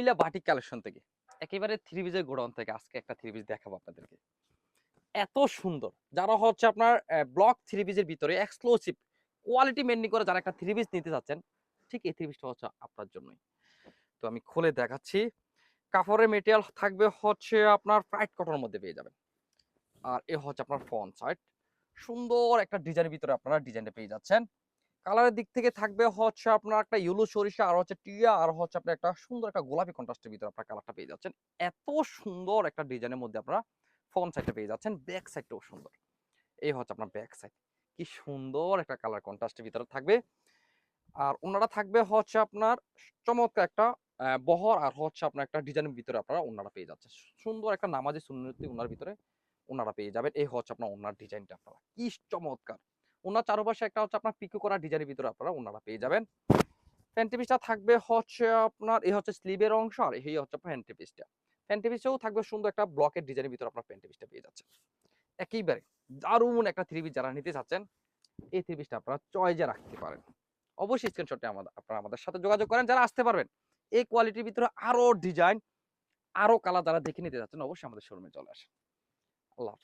Comilla batik collection থেকে। একেবারে three পিসের গোডাউন থেকে আজকে একটা থ্রি পিস দেখাবো আপনাদেরকে। এত সুন্দর। যারা হচ্ছে আপনার ব্লক থ্রি পিসের ভিতরে এক্সক্লুসিভ কোয়ালিটি মেনটেন করে যারা একটা থ্রি পিস নিতে চাচ্ছেন, ঠিক এই থ্রি পিসটা হচ্ছে আপনার জন্যই। তো আমি খুলে দেখাচ্ছি। কাপড়ের মেটেরিয়াল থাকবে হচ্ছে আপনার ফ্রাইট কটনের মধ্যে পেয়ে যাবেন। আর এ হচ্ছে আপনার ফ্রন্ট সাইড সুন্দর একটা ডিজাইনের ভিতরে আপনারা ডিজাইনটা পেয়ে যাচ্ছেন। কালারের দিক থেকে থাকবে হচ্ছে আপনার একটা ইয়েলো সরিষা, আর হচ্ছে টিয়া, আর হচ্ছে আপনার একটা সুন্দর একটা গোলাপি কন্ট্রাস্টের ভিতরে আপনার কালারটা পেয়ে যাচ্ছেন। এত সুন্দর একটা ডিজাইনের মধ্যে আপনারা ফ্রন্ট সাইডটা পেয়ে যাচ্ছেন ব্যাক সাইডটাও সুন্দর। এই হচ্ছে আপনার ব্যাক সাইড কি সুন্দর একটা কালার কন্ট্রাস্টের ভিতরে থাকবে। আর ওনারা থাকবে হচ্ছে আপনার চমৎকার একটা বহর, আর হচ্ছে আপনার একটা ডিজাইনের ভিতরে আপনারা ওনারা পেয়ে যাচ্ছেন। সুন্দর একটা নামাজি সুন্নতি ওনার ভিতরে ওনারা পেয়ে যাবেন। এই হচ্ছে আপনার ওনার ডিজাইনটা আপনারা। কি চমৎকার! ওনার চারপাশে একটা হচ্ছে আপনার পিকো করা ডিজাইনের ভিতরে আপনারা ওনারা পেয়ে যাবেন। ফ্যান্টি পিসটা থাকবে হচ্ছে আপনার, এই হচ্ছে স্লিভের অংশ আর এই হচ্ছে ফ্যান্টি পিসটা ফ্যান্টি পিসেও থাকবে সুন্দর একটা ব্লকের ডিজাইনের ভিতরে আপনার ফ্যান্টি পিসটা পেয়ে যাচ্ছে একেবারে দারুণ একটা থ্রি পিস যারা নিতে চাচ্ছেন, এই থ্রি পিসটা আপনারা চয়েজে রাখতে পারেন। অবশ্যই স্ক্রিনশটে আমাদের আপনারা আমাদের সাথে যোগাযোগ করেন। যারা আসতে পারবেন, এই কোয়ালিটির ভিতরে আরও ডিজাইন আরও কালার যারা দেখে নিতে যাচ্ছেন অবশ্যই আমাদের শোরুমে চলে আসেন। আল্লাহ